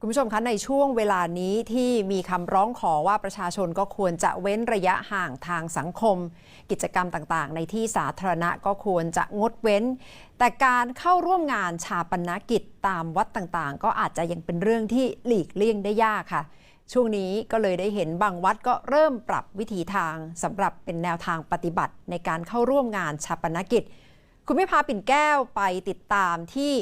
คุณผู้ชมคะในช่วงเวลานี้ที่มีคำร้องขอว่าประชาชนก็ควรจะเว้นระยะห่างทางสังคม กิจกรรมต่างๆ ในที่สาธารณะก็ควรจะงดเว้น แต่การเข้าร่วมงานชาปนกิจตามวัดต่างๆ ก็อาจจะยังเป็นเรื่องที่หลีกเลี่ยงได้ยากค่ะ ช่วงนี้ก็เลยได้เห็นบางวัดก็เริ่มปรับวิธีทางสำหรับเป็นแนวทางปฏิบัติในการเข้าร่วมงานชาปนกิจ คุณไม่พาปิ่นแก้วไปติดตามที่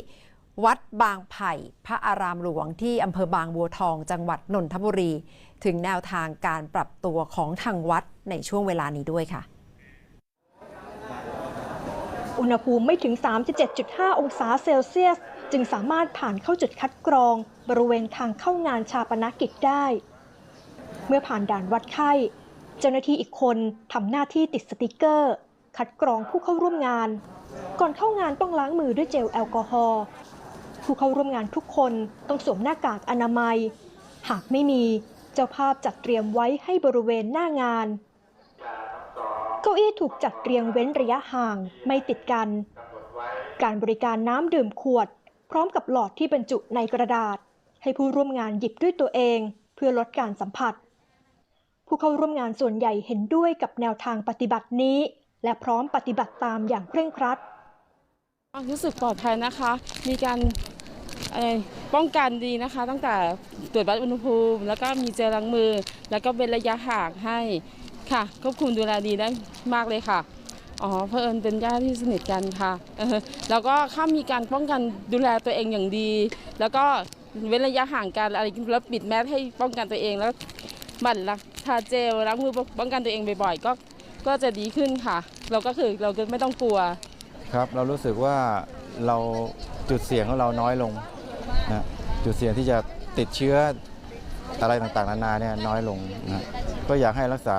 วัดบางไผ่ พระอารามหลวงที่อำเภอบางบัวทองจังหวัดนนทบุรี ถึงแนวทางการปรับตัวของทางวัดในช่วงเวลานี้ด้วยค่ะ อุณหภูมิไม่ถึง 37.5 องศาเซลเซียส จึงสามารถผ่านเข้าจุดคัดกรอง บริเวณทางเข้างานชาปนกิจได้ เมื่อผ่านด่านวัดไข้ เจ้าหน้าที่อีกคนทำหน้าที่ติดสติกเกอร์ คัดกรองผู้เข้าร่วมงาน ก่อนเข้างานต้องล้างมือด้วยเจลแอลกอฮอล์ ผู้เข้าร่วมงานทุกคนต้องสวมหน้ากากอนามัย หากไม่มีเจ้าภาพจัดเตรียมไว้ให้บริเวณหน้างาน เก้าอี้ถูกจัดเรียงเว้นระยะห่างไม่ติดกัน การบริการน้ำดื่มขวด พร้อมกับหลอดที่บรรจุในกระดาษ ให้ผู้ร่วมงานหยิบด้วยตัวเอง เพื่อลดการสัมผัส ผู้เข้าร่วมงานส่วนใหญ่เห็นด้วยกับแนวทางปฏิบัตินี้ และพร้อมปฏิบัติตามอย่างเคร่งครัดรู้สึกปลอดภัยนะคะ มีการ ป้องกันดีนะคะ ตั้งแต่ตรวจวัดอุณหภูมิ แล้วก็มีเจลล้างมือ แล้วก็เว้นระยะห่างให้ค่ะควบคุมดูแลดีได้มากเลยค่ะอ๋อเพอเอิญเป็นญาติที่สนิทกันค่ะแล้วก็ข้ามีการป้องกันดูแลตัวเองอย่างดี แล้วก็เว้นระยะห่างกันอะไรแล้วปิดแมสให้ป้องกันตัวเองแล้วหมั่นละทาเจลล้างมือป้องกันตัวเองบ่อยๆก็ก็จะดีขึ้นค่ะ เราก็คือเราก็ไม่ต้องกลัว ครับเรารู้สึกว่าเราจุดเสี่ยงของเราน้อยลง นะจุดเสี่ยงที่จะติดเชื้ออะไรต่างๆนานาเนี่ยน้อยลงนะก็อยากให้รักษา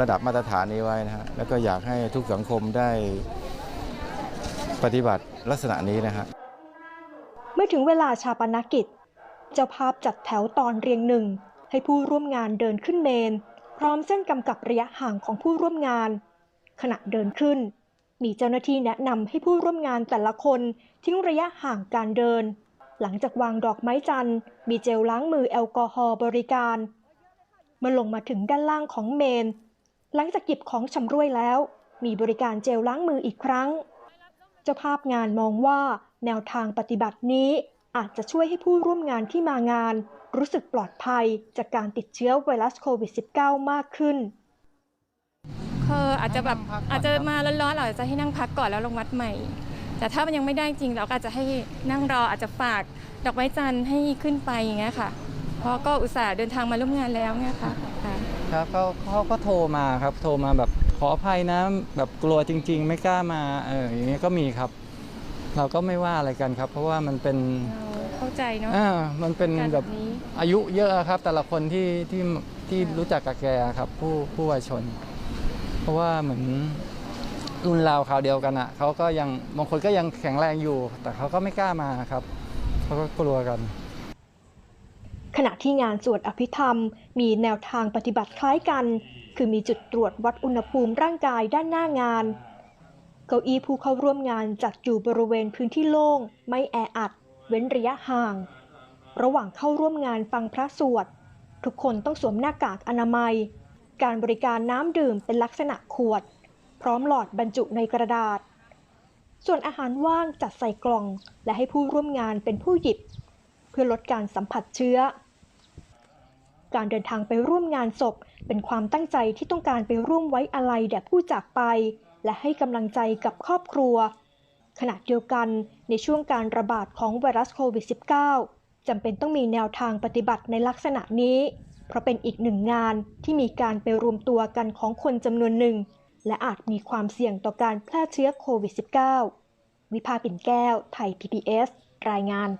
ระดับมาตรฐานนี้ไว้นะฮะแล้วก็อยากให้ทุกสังคมได้ปฏิบัติลักษณะนี้นะฮะเมื่อถึงเวลาชาปนกิจ เจ้าภาพจัดแถวตอนเรียงหนึ่ง ให้ผู้ร่วมงานเดินขึ้นเมน พร้อมเส้นกำกับระยะห่างของผู้ร่วมงาน ขณะเดินขึ้น มีเจ้าหน้าที่แนะนำให้ผู้ร่วมงานแต่ละคนทิ้งระยะห่างการเดิน หลังจากวางดอกไม้จันทร์มีเจลล้างมือแอลกอฮอล์บริการ เมื่อลงมาถึงด้านล่างของเมน หลังจากหยิบของชำร่วยแล้ว มีบริการเจลล้างมืออีกครั้ง เจ้าภาพงานมองว่าแนวทางปฏิบัตินี้อาจจะช่วยให้ผู้ร่วมงานที่มางาน รู้สึกปลอดภัยจากการติดเชื้อไวรัสโควิด -19 มากขึ้นคืออาจจะแบบอาจจะมาร้อนๆเราอาจจะให้นั่งพักก่อนแล้วลงวัดใหม่ แต่ถ้ามันยังไม่ได้จริงเราก็อาจจะให้นั่งรออาจจะฝากดอกไม้จันทร์ให้ขึ้นไปอย่างเงี้ยค่ะ เพราะก็อุตส่าห์เดินทางมาร่วมงานแล้วเนี่ยค่ะค่ะครับเขาเขาก็โทรมาครับ โทรมาแบบขออภัยนะแบบกลัวจริง ๆ ไม่กล้ามาเอออย่างเงี้ยก็มีครับ เราก็ไม่ว่าอะไรกันครับ เพราะว่ามันเป็นเราเข้าใจเนาะอ่ามันเป็นการแบแบบบนี้ อายุเยอะครับ แต่ละคนที่ที่ที่รู้จักกับแกครับ ผู้ผู้วัยชน เพราะว่าเหมือน รุ่นราวคราวเดียวกันอะเขาก็ยังบางคนก็ยังแข็งแรงอยู่ แต่เขาก็ไม่กล้ามาครับเขาก็กลัวกัน ขณะที่งานสวดอภิธรรม มีแนวทางปฏิบัติคล้ายกัน คือมีจุดตรวจวัดอุณหภูมิร่างกายด้านหน้างาน เก้าอี้ผู้เข้าร่วมงานจัดอยู่บริเวณพื้นที่โล่ง ไม่แออัด เว้นระยะห่าง ระหว่างเข้าร่วมงานฟังพระสวดทุกคนต้องสวมหน้ากากอนามัย การบริการน้ำดื่มเป็นลักษณะขวด พร้อมหลอดบรรจุในกระดาษ ส่วนอาหารว่างจัดใส่กล่อง และให้ผู้ร่วมงานเป็นผู้หยิบ เพื่อลดการสัมผัสเชื้อ การเดินทางไปร่วมงานศพเป็นความตั้งใจที่ต้องการไปร่วมไว้อาลัยแด่ผู้จากไป และให้กำลังใจกับครอบครัว ขณะเดียวกันในช่วงการระบาดของไวรัสโควิด -19 จำเป็นต้องมีแนวทางปฏิบัติในลักษณะนี้ เพราะเป็นอีกหนึ่งงานที่มีการไปรวมตัวกันของคนจำนวนหนึ่ง และอาจมีความเสี่ยงต่อการแพร่เชื้อโควิด -19 วิภาปิ่นแก้ว ไทย PBS รายงาน